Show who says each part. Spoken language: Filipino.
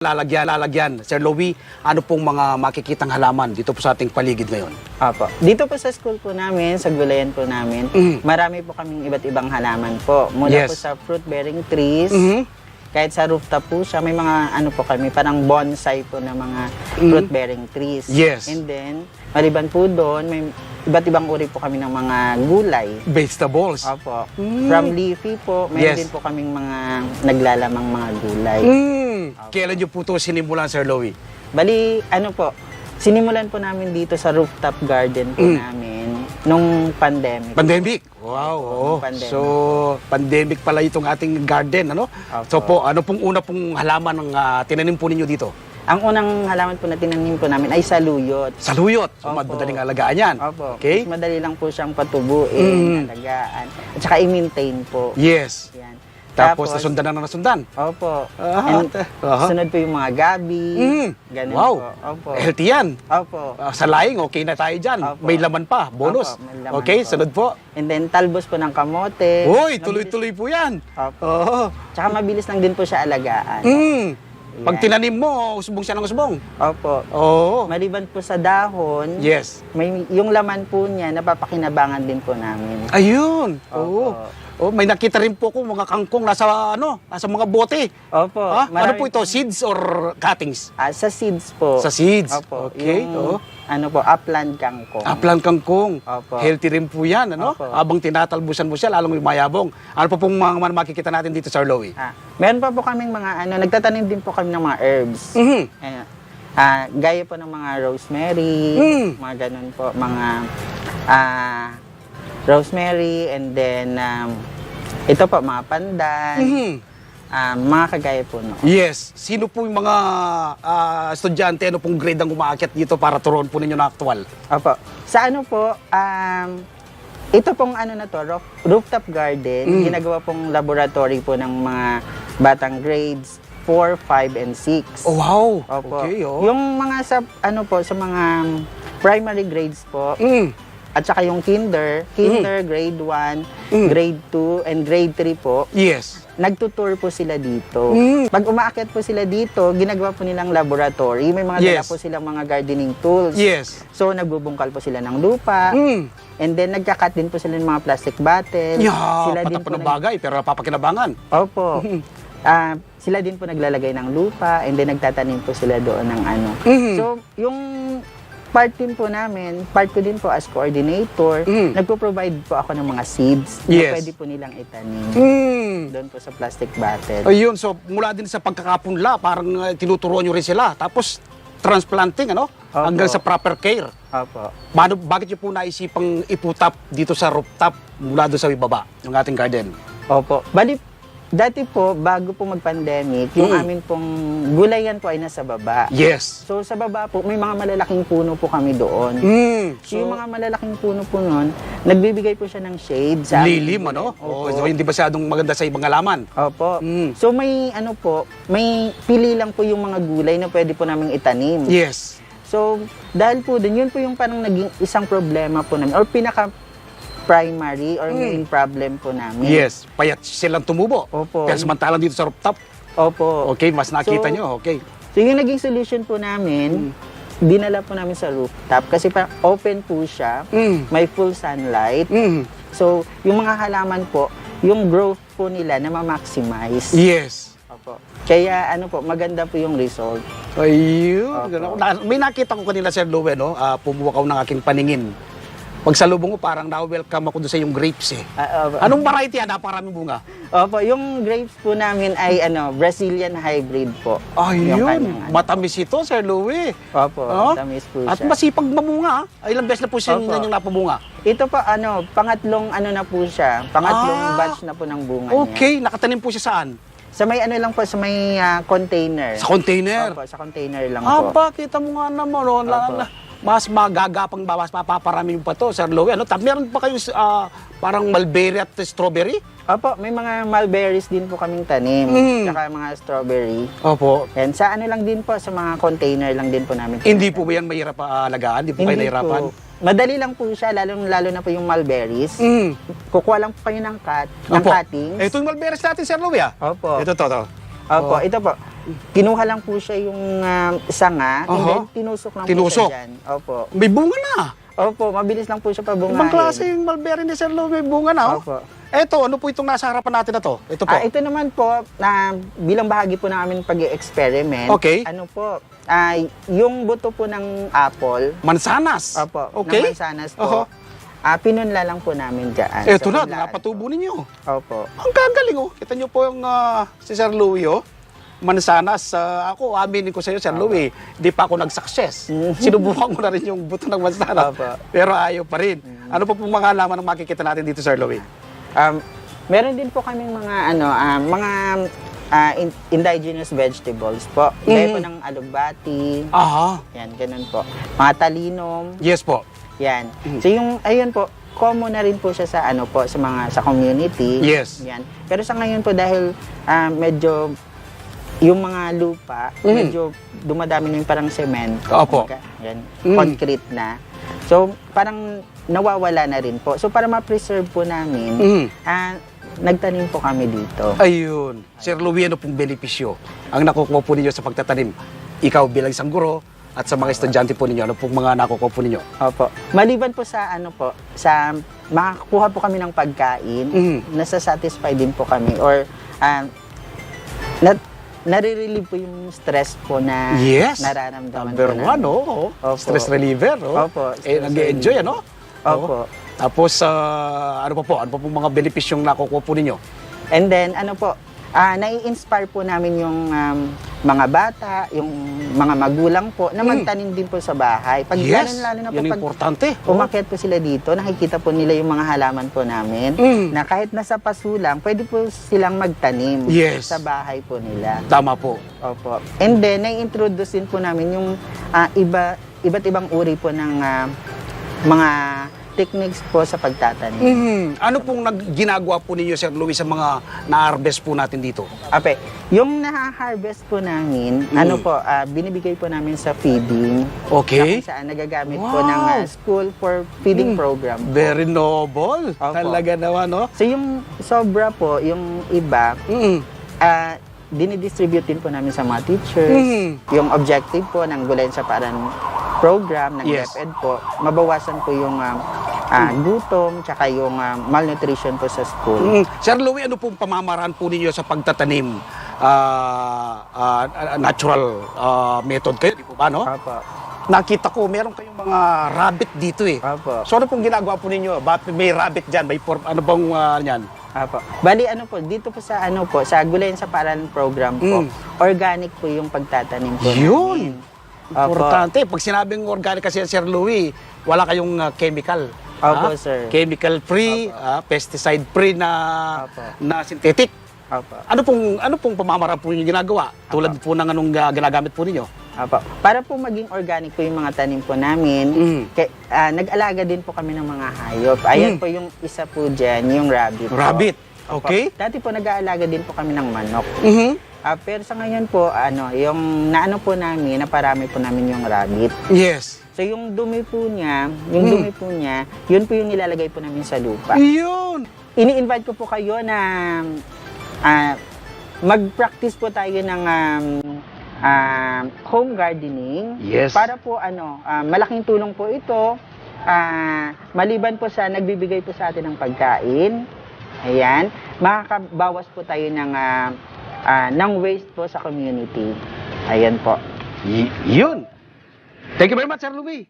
Speaker 1: lalagyan, lalagyan. Sir Louie, ano pong mga makikitang halaman dito po sa ating paligid ngayon?
Speaker 2: Opo. Dito po sa school po namin, sa gulayan po namin,
Speaker 1: Mhm.
Speaker 2: marami po kaming iba't ibang halaman po. Mula
Speaker 1: Yes.
Speaker 2: po sa fruit-bearing trees,
Speaker 1: Mhm.
Speaker 2: kahit sa rooftop po siya, may mga ano po kami, parang bonsai po na mga fruit-bearing trees.
Speaker 1: Mm-hmm. Yes.
Speaker 2: And then, maliban po doon, may iba't ibang uri po kami ng mga gulay.
Speaker 1: Vegetables.
Speaker 2: Opo.
Speaker 1: Mm.
Speaker 2: From leafy po, mayroon
Speaker 1: Yes.
Speaker 2: din po kaming mga naglalamang mga gulay.
Speaker 1: Mm. Kailan niyo po ito sinimulan, Sir Louie?
Speaker 2: Bali, ano po, sinimulan po namin dito sa rooftop garden po
Speaker 1: Mm.
Speaker 2: namin nung pandemic.
Speaker 1: Pandemic. Wow, oo.
Speaker 2: Pandemic.
Speaker 1: So, pandemic pala itong ating garden, ano?
Speaker 2: Opo.
Speaker 1: So po, ano pong una pong halaman ng ah, tinanim po ninyo dito?
Speaker 2: Ang unang halaman po na tinanim po namin ay saluyot.
Speaker 1: Saluyot. So,
Speaker 2: Opo.
Speaker 1: madaling alagaan yan.
Speaker 2: Opo.
Speaker 1: Okay?
Speaker 2: Mas madali lang po siyang patubuin,
Speaker 1: Mm.
Speaker 2: alagaan, at saka i-maintain po.
Speaker 1: Yes.
Speaker 2: Yan.
Speaker 1: Tapos, nasundan na na nasundan.
Speaker 2: Opo.
Speaker 1: Ah,
Speaker 2: And
Speaker 1: aha.
Speaker 2: sunod po yung mga gabi.
Speaker 1: Mm.
Speaker 2: Ganun
Speaker 1: Wow.
Speaker 2: po. Opo.
Speaker 1: Healthy yan.
Speaker 2: Opo.
Speaker 1: Ah, sa laing, okay na tayo dyan.
Speaker 2: Opo.
Speaker 1: May laman pa, bonus.
Speaker 2: Opo, may laman
Speaker 1: okay,
Speaker 2: po.
Speaker 1: sunod po.
Speaker 2: And then talbos po ng kamote.
Speaker 1: Uy,
Speaker 2: Mabilis-
Speaker 1: tuloy-tuloy po yan.
Speaker 2: Opo.
Speaker 1: Oo.
Speaker 2: Tsaka mabilis lang din po siya alagaan.
Speaker 1: Mm. Pag
Speaker 2: Yan.
Speaker 1: tinanim mo, usbong siya ng usbong.
Speaker 2: Opo.
Speaker 1: Oo.
Speaker 2: Maliban po sa dahon,
Speaker 1: Yes.
Speaker 2: may yung laman po niya napapakinabangan din po namin.
Speaker 1: Ayun.
Speaker 2: Opo.
Speaker 1: Oh, may nakita rin po ko mga kangkong nasa ano, nasa mga bote.
Speaker 2: Opo.
Speaker 1: Ah, ano po ito? Seeds or cuttings?
Speaker 2: Ah, sa seeds po.
Speaker 1: Sa seeds.
Speaker 2: Opo.
Speaker 1: Okay.
Speaker 2: Yung,
Speaker 1: oo.
Speaker 2: Ano po, upland kangkong.
Speaker 1: Aplan kangkong.
Speaker 2: Opo.
Speaker 1: Healthy rin po yan, ano?
Speaker 2: Opo.
Speaker 1: Habang tinatalbusan mo siya, lalong mayabong. Ano pa pong mga, mga makikita natin dito, Sir Louie?
Speaker 2: Ah, meron pa po kaming mga ano, nagtatanim din po kami ng mga herbs.
Speaker 1: Mhm.
Speaker 2: Ayan. Ah, gaya po ng mga rosemary,
Speaker 1: Mm.
Speaker 2: mga ganun po, mga ah rosemary and then um, ito po mga pandan,
Speaker 1: Mhm.
Speaker 2: ah, mga kagaya po no.
Speaker 1: Yes. Sino po yung mga ah, estudyante, ano pong grade ang umaakyat dito para turuan po ninyo na aktual?
Speaker 2: Opo. Sa ano po, um, ito pong ano na to, roof- rooftop garden,
Speaker 1: Mm.
Speaker 2: ginagawa pong laboratory po ng mga batang grades 4, 5, and 6.
Speaker 1: Oh, wow.
Speaker 2: Opo.
Speaker 1: Okay, oh.
Speaker 2: Yung mga sa ano po sa mga primary grades po
Speaker 1: Mm.
Speaker 2: At saka yung kinder, kinder grade 1,
Speaker 1: Mm.
Speaker 2: grade 2 and grade 3 po,
Speaker 1: Yes.
Speaker 2: nagtutour po sila dito.
Speaker 1: Mm.
Speaker 2: Pag umaakyat po sila dito, ginagawa po nilang laboratory. May mga dala
Speaker 1: Yes.
Speaker 2: po silang mga gardening tools.
Speaker 1: Yes.
Speaker 2: So nagbubungkal po sila ng lupa.
Speaker 1: Mm.
Speaker 2: And then nagkakat din po sila ng mga plastic bottle.
Speaker 1: Yeah,
Speaker 2: sila din po
Speaker 1: ng
Speaker 2: nag-
Speaker 1: bagay, pero napapakinabangan.
Speaker 2: Opo. Ah, sila din po naglalagay ng lupa and then nagtatanim po sila doon ng ano.
Speaker 1: Mhm.
Speaker 2: So, yung part din po namin, part ko din po as coordinator,
Speaker 1: Mhm.
Speaker 2: nagpo-provide po ako ng mga seeds
Speaker 1: Yes.
Speaker 2: na pwede po nilang itanim
Speaker 1: Mm.
Speaker 2: doon po sa plastic bottle.
Speaker 1: Ayun, so mula din sa pagkakapunla, parang uh, tinuturuan nyo rin sila. Tapos transplanting, ano?
Speaker 2: Opo.
Speaker 1: Hanggang sa proper care.
Speaker 2: Opo.
Speaker 1: Paano, bakit nyo po naisipang iputap dito sa rooftop mula doon sa ibaba, yung ating garden?
Speaker 2: Opo. Bali, dati po, bago po mag-pandemic, yung
Speaker 1: Mm.
Speaker 2: amin pong gulayan po ay nasa baba.
Speaker 1: Yes.
Speaker 2: So, sa baba po, may mga malalaking puno po kami doon.
Speaker 1: Mm.
Speaker 2: So, yung mga malalaking puno po nun, nagbibigay po siya ng shade sa
Speaker 1: lilim, ano?
Speaker 2: Opo.
Speaker 1: O, so, hindi masyadong maganda sa ibang halaman.
Speaker 2: Opo.
Speaker 1: Mm.
Speaker 2: So may ano po, may pili lang po yung mga gulay na pwede po naming itanim.
Speaker 1: Yes.
Speaker 2: So dahil po dun, yun po yung parang naging isang problema po namin or pinaka primary or
Speaker 1: Mm.
Speaker 2: main problem po namin.
Speaker 1: Yes. Payat silang tumubo.
Speaker 2: Opo.
Speaker 1: Pero samantalang dito sa rooftop,
Speaker 2: Opo.
Speaker 1: okay, mas nakita
Speaker 2: So,
Speaker 1: nyo, okay.
Speaker 2: So yung naging solution po namin, dinala po namin sa rooftop kasi parang open po siya,
Speaker 1: Mm.
Speaker 2: may full sunlight.
Speaker 1: Mm.
Speaker 2: So yung mga halaman po, yung growth po nila na ma-maximize.
Speaker 1: Yes.
Speaker 2: Opo. Kaya ano po, maganda po yung result.
Speaker 1: Ayun.
Speaker 2: Opo.
Speaker 1: ganun. Na- May nakita ko kanina, Sir Lowe, no? Ah, pumukaw ng aking paningin. Pag salubong ko, parang na-welcome ako doon sa yung grapes eh.
Speaker 2: Ah, opo.
Speaker 1: Anong variety yan? Naparaming bunga.
Speaker 2: Opo, yung grapes po namin ay ano, Brazilian hybrid po. Yung
Speaker 1: Ayun.
Speaker 2: kanyang ano.
Speaker 1: Matamis ito, Sir Lowe.
Speaker 2: Opo,
Speaker 1: Oh?
Speaker 2: tamis po
Speaker 1: At
Speaker 2: siya.
Speaker 1: masipag mamunga. ah. Ilang beses na po siya
Speaker 2: Opo.
Speaker 1: yung napamunga.
Speaker 2: Ito po ano, pangatlong ano na po siya, pangatlong
Speaker 1: Ah.
Speaker 2: batch na po ng bunga niya.
Speaker 1: Okay, nakatanim po siya saan?
Speaker 2: Sa may ano lang po, sa may ah, container.
Speaker 1: Sa container.
Speaker 2: Opo, sa container lang po.
Speaker 1: Aba, kita mo nga naman, oh, na,
Speaker 2: Opo.
Speaker 1: na, mas magagapang ba, mas papaparami pa to, Sir Lowe. Ano, ta- meron pa kayo ah, parang mulberry at strawberry?
Speaker 2: Opo, may mga mulberries din po kaming tanim.
Speaker 1: Mm.
Speaker 2: Tsaka mga strawberry.
Speaker 1: Opo.
Speaker 2: And sa ano lang din po, sa mga container lang din po namin.
Speaker 1: Hindi po ba yan mahirap ah, alagaan? Hindi po kayo
Speaker 2: Hindi
Speaker 1: nahirapan?
Speaker 2: po. Madali lang po siya, lalo, lalo na po yung mulberries.
Speaker 1: Mm.
Speaker 2: Kukuha lang po kayo ng cut, ng
Speaker 1: Opo.
Speaker 2: cuttings.
Speaker 1: Eh, Ito yung mulberries natin, Sir Lowe, ah.
Speaker 2: Opo.
Speaker 1: Ito, to, to.
Speaker 2: Opo,
Speaker 1: Oh.
Speaker 2: ito po. Kinuha lang po siya yung ah, sanga, and then tinusok lang
Speaker 1: Tinusok.
Speaker 2: po siya dyan. Opo.
Speaker 1: May bunga na.
Speaker 2: Opo, mabilis lang po siya pabungahin.
Speaker 1: Ibang klase yung mulberry ni Sir Louie, may bunga na. Oh.
Speaker 2: Opo.
Speaker 1: Eto, ano po itong nasa harapan natin na to? Ito po.
Speaker 2: Ah, ito naman po, na bilang bahagi po namin pag-experiment,
Speaker 1: Okay.
Speaker 2: ano po, ah, yung buto po ng apple,
Speaker 1: Mansanas.
Speaker 2: opo,
Speaker 1: Okay.
Speaker 2: ng mansanas po, ah, pinunla lang po namin dyan.
Speaker 1: Eto
Speaker 2: sa
Speaker 1: na, napatubo ninyo.
Speaker 2: Opo.
Speaker 1: Ang gagaling oh. Kita nyo po yung ah, si Sir Louie oh. Mansanas, ah, ako aminin ko sa iyo Sir Louie, hindi pa ako nag-success.
Speaker 2: Mhm.
Speaker 1: Sinubukan ko na rin yung buto ng mansanas. Pero ayaw pa rin. Ano pa pong mga halaman ang makikita natin dito Sir Louie?
Speaker 2: Um, meron din po kaming mga ano, ah, mga ah, in- indigenous vegetables po. Gaya
Speaker 1: Mhm.
Speaker 2: po ng alugbati,
Speaker 1: Aha.
Speaker 2: yan, ganun po. Mga talinom,
Speaker 1: Yes po.
Speaker 2: yan. So yung, ayun po, common na rin po siya sa ano po, sa mga, sa community.
Speaker 1: Yes.
Speaker 2: Yan. Pero sa ngayon po, dahil ah, medyo, yung mga lupa,
Speaker 1: Mhm.
Speaker 2: medyo dumadami na yung parang semento.
Speaker 1: Opo.
Speaker 2: kumbaga, Yan,
Speaker 1: Mhm.
Speaker 2: concrete na. So, parang nawawala na rin po. So, para ma-preserve po namin,
Speaker 1: Mhm.
Speaker 2: Ah, nagtanim po kami dito.
Speaker 1: Ayun. Sir Louie, ano pong benepisyo ang nakukuha po ninyo sa pagtatanim? Ikaw bilang isang guro at sa mga estudyante po ninyo, ano pong mga nakukuha po ninyo?
Speaker 2: Opo. Maliban po sa ano po, sa makakuha po kami ng pagkain,
Speaker 1: Mhm.
Speaker 2: nasa-satisfy din po kami or ah, na, nare-relieve po yung stress po na
Speaker 1: Yes.
Speaker 2: nararamdaman
Speaker 1: Number
Speaker 2: po namin.
Speaker 1: one, oh.
Speaker 2: Opo.
Speaker 1: Stress reliever, oh.
Speaker 2: Opo,
Speaker 1: Eh,
Speaker 2: stress
Speaker 1: nag-enjoy,
Speaker 2: reliever.
Speaker 1: ano?
Speaker 2: Opo.
Speaker 1: Oo. Tapos, ah, ano pa po? Ano pa pong mga benepisyong nakukuha po ninyo?
Speaker 2: And then, ano po, ah nai-inspire po namin yung um, mga bata, yung mga magulang po, na
Speaker 1: Mm.
Speaker 2: magtanim din po sa bahay. Pag
Speaker 1: yes,
Speaker 2: lalo, lalo na po pag
Speaker 1: importante.
Speaker 2: umakyat po sila dito, nakikita po nila yung mga halaman po namin.
Speaker 1: Mm.
Speaker 2: Na kahit nasa paso lang, pwede po silang magtanim
Speaker 1: Yes.
Speaker 2: sa bahay po nila.
Speaker 1: Tama po.
Speaker 2: Opo. And then, nai-introduce din po namin yung ah, iba, iba't ibang uri po ng ah, mga techniques po sa pagtatanim.
Speaker 1: Mhm. Ano pong nag ginagawa po ninyo, Sir Louis, sa mga na-harvest po natin dito?
Speaker 2: Ape, yung na-harvest po namin,
Speaker 1: Mm.
Speaker 2: ano po, ah, binibigay po namin sa feeding.
Speaker 1: Okay.
Speaker 2: Saan nagagamit po ng ah, school for feeding
Speaker 1: Mm.
Speaker 2: program. po.
Speaker 1: Very noble.
Speaker 2: Opo.
Speaker 1: Talaga naman, no?
Speaker 2: So yung sobra po, yung iba,
Speaker 1: Mhm.
Speaker 2: ah dinidistribute din po namin sa mga teachers.
Speaker 1: Mhm.
Speaker 2: Yung objective po ng Gulen sa Paran program ng
Speaker 1: Yes.
Speaker 2: DepEd po, mabawasan po yung ah, ah, gutom, tsaka yung ah, malnutrition po sa school.
Speaker 1: Mm. Sir Louie, ano pong pamamaraan po ninyo sa pagtatanim? Ah, ah, natural ah, method kayo, di po ba, no?
Speaker 2: Opo.
Speaker 1: Nakita ko, meron kayong mga rabbit dito eh.
Speaker 2: Opo.
Speaker 1: So ano pong ginagawa po ninyo? Bakit may rabbit dyan? May por- ano bang ah, yan?
Speaker 2: Apo. Bali ano po, dito po sa ano po, sa Gulayan sa Paran program po,
Speaker 1: Mm.
Speaker 2: organic po yung pagtatanim po
Speaker 1: Yun!
Speaker 2: namin. Opo.
Speaker 1: Importante. Pag sinabing organic kasi Sir Louie, wala kayong ah, chemical.
Speaker 2: Opo,
Speaker 1: Ah,
Speaker 2: sir.
Speaker 1: Chemical free, ah, pesticide free na
Speaker 2: Opo.
Speaker 1: na synthetic.
Speaker 2: Opo.
Speaker 1: Ano pong ano pong pamamaraan po ninyo ginagawa? Tulad po ng anong ah, ginagamit po ninyo?
Speaker 2: Opo. Para po maging organic po yung mga tanim po namin,
Speaker 1: Mm.
Speaker 2: kay, ah, nag-alaga din po kami ng mga hayop. Ayan
Speaker 1: Mm.
Speaker 2: po yung isa po dyan, yung rabbit. po.
Speaker 1: Rabbit.
Speaker 2: Opo.
Speaker 1: Okay?
Speaker 2: Dati po nag-aalaga din po kami ng manok.
Speaker 1: Mhm.
Speaker 2: Ah, pero sa ngayon po, ano, yung naano po namin, naparami po namin yung rabbit.
Speaker 1: Yes.
Speaker 2: So yung dumi po niya, yung
Speaker 1: Mm.
Speaker 2: dumi po niya, yun po yung nilalagay po namin sa lupa.
Speaker 1: Yun.
Speaker 2: Ini-invite ko po kayo na ah, mag-practice po tayo ng um, ah, home gardening.
Speaker 1: Yes.
Speaker 2: Para po ano, ah, malaking tulong po ito. Ah, maliban po sa nagbibigay po sa atin ng pagkain. Ayan, makakabawas po tayo ng ah, ah, ng waste po sa community. Ayan po.
Speaker 1: Y- yun. Thank you very much, Sir Louie.